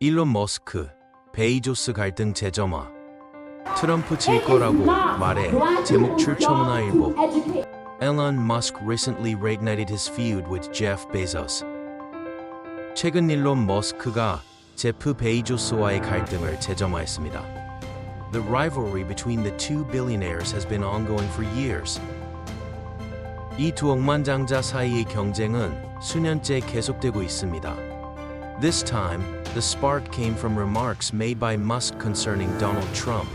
일론 머스크, 베이조스 갈등 재점화. 트럼프 질 거라고 말해 제목 출처문화 일보. Elon Musk recently reignited his feud with Jeff Bezos. 최근 일론 머스크가 제프 베이조스와의 갈등을 재점화했습니다. The rivalry between the two billionaires has been ongoing for years. 이 두 억만장자 사이의 경쟁은 수년째 계속되고 있습니다. This time, the spark came from remarks made by Musk concerning Donald Trump.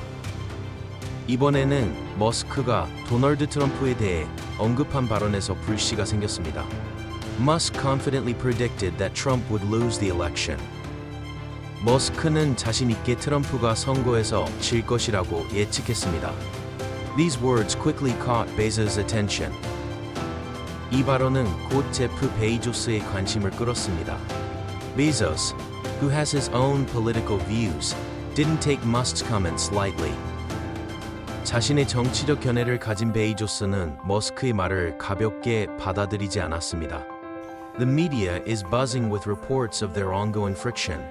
이번에는 머스크가 도널드 트럼프에 대해 언급한 발언에서 불씨가 생겼습니다. Musk confidently predicted that Trump would lose the election. 머스크는 자신 있게 트럼프가 선거에서 질 것이라고 예측했습니다. These words quickly caught Bezos' attention. 이 발언은 곧 제프 베이조스의 관심을 끌었습니다. Bezos, who has his own political views, didn't take Musk's comments lightly. 자신의 정치적 견해를 가진 베이조스는 머스크의 말을 가볍게 받아들이지 않았습니다. The media is buzzing with reports of their ongoing friction.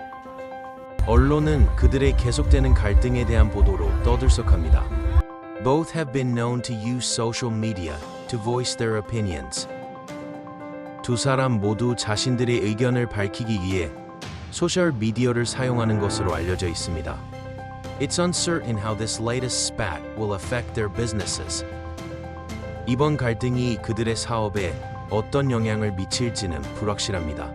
언론은 그들의 계속되는 갈등에 대한 보도로 떠들썩합니다. Both have been known to use social media to voice their opinions. 두 사람 모두 자신들의 의견을 밝히기 위해 소셜 미디어를 사용하는 것으로 알려져 있습니다. It's uncertain how this latest spat will affect their businesses. 이번 갈등이 그들의 사업에 어떤 영향을 미칠지는 불확실합니다.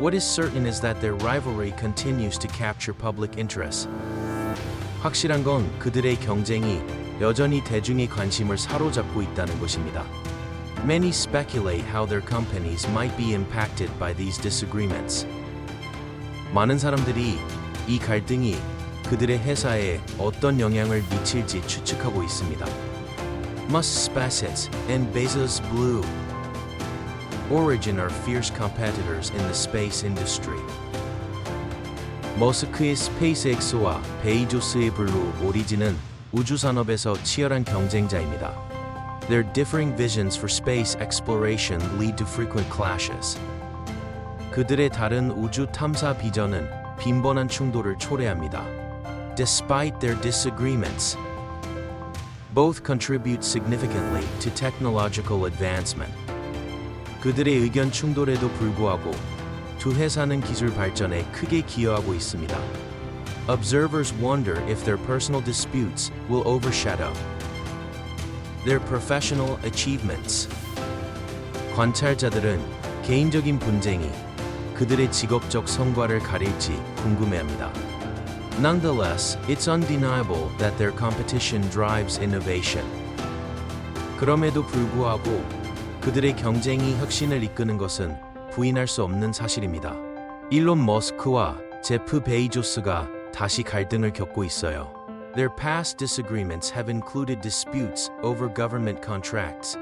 What is certain is that their rivalry continues to capture public interest. 확실한 건 그들의 경쟁이 여전히 대중의 관심을 사로잡고 있다는 것입니다. Many speculate how their companies might be impacted by these disagreements. 많은 사람들이 이 갈등이 그들의 회사에 어떤 영향을 미칠지 추측하고 있습니다. Musk SpaceX and Bezos Blue Origin are fierce competitors in the space industry. 머스크의 스페이스X와 베이조스의 블루 오리진은 우주 산업에서 치열한 경쟁자입니다. Their differing visions for space exploration lead to frequent clashes. 그들의 다른 우주 탐사 비전은 빈번한 충돌을 초래합니다. Despite their disagreements, both contribute significantly to technological advancement. 그들의 의견 충돌에도 불구하고 두 회사는 기술 발전에 크게 기여하고 있습니다. Observers wonder if their personal disputes will overshadow their professional achievements. 관찰자들은 개인적인 분쟁이 그들의 직업적 성과를 가릴지 궁금해합니다. Nonetheless, it's undeniable that their competition drives innovation. 그럼에도 불구하고 그들의 경쟁이 혁신을 이끄는 것은 부인할 수 없는 사실입니다. 일론 머스크와 제프 베이조스가 다시 갈등을 겪고 있어요. Their past disagreements have included disputes over government contracts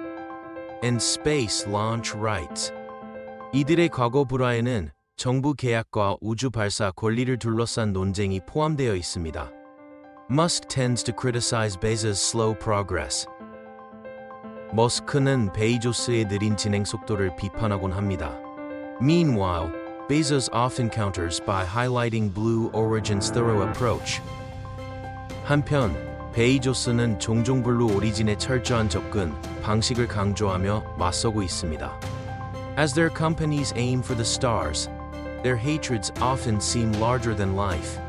and space launch rights. 이들의 과거 불화에는 정부 계약과 우주 발사 권리를 둘러싼 논쟁이 포함되어 있습니다. Musk tends to criticize Bezos' slow progress. 머스크는 베이조스의 느린 진행 속도를 비판하곤 합니다. Meanwhile, Bezos often counters by highlighting Blue Origin's thorough approach. 한편 베이조스는 종종 블루 오리진의 철저한 접근 방식을 강조하며 맞서고 있습니다. As their companies aim for the stars, their hatreds often seem larger than life.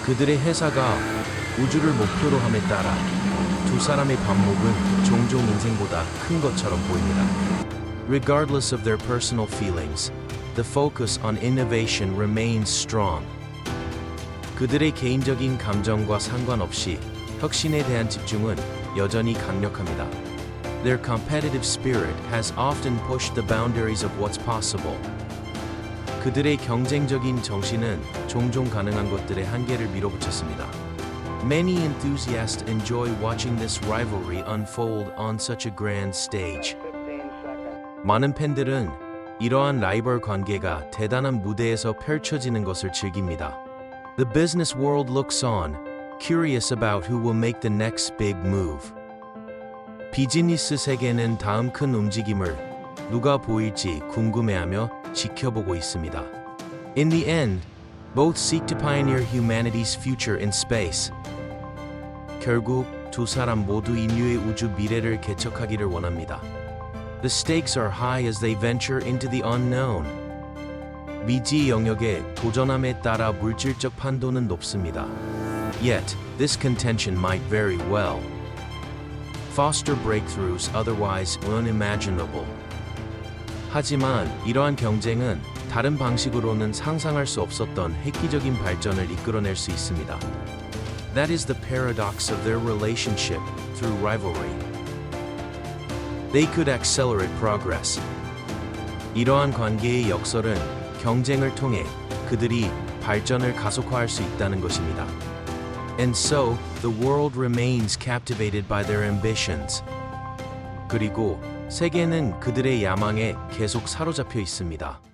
그들의 회사가 우주를 목표로 함에 따라 두 사람의 반목은 종종 인생보다 큰 것처럼 보입니다. Regardless of their personal feelings, the focus on innovation remains strong. 그들의 개인적인 감정과 상관없이 혁신에 대한 집중은 여전히 강력합니다. Their competitive spirit has often pushed the boundaries of what's possible. 그들의 경쟁적인 정신은 종종 가능한 것들의 한계를 밀어붙였습니다. Many enthusiasts enjoy watching this rivalry unfold on such a grand stage. 많은 팬들은 이러한 라이벌 관계가 대단한 무대에서 펼쳐지는 것을 즐깁니다. The business world looks on, curious about who will make the next big move. 비즈니스 세계는 다음 큰 움직임을 누가 보일지 궁금해하며 지켜보고 있습니다. In the end, Both seek to pioneer humanity's future in space. 결국 두 사람 모두 인류의 우주 미래를 개척하기를 원합니다. The stakes are high as they venture into the unknown. 미지 영역에 도전함에 따라 물질적 판도는 높습니다. Yet, this contention might very well foster breakthroughs otherwise unimaginable. 하지만 이러한 경쟁은 다른 방식으로는 상상할 수 없었던 획기적인 발전을 이끌어낼 수 있습니다. That is the paradox of their relationship through rivalry. They could accelerate progress. 이러한 관계의 역설은 경쟁을 통해 그들이 발전을 가속화할 수 있다는 것입니다. And so, the world remains captivated by their ambitions. 그리고 세계는 그들의 야망에 계속 사로잡혀 있습니다.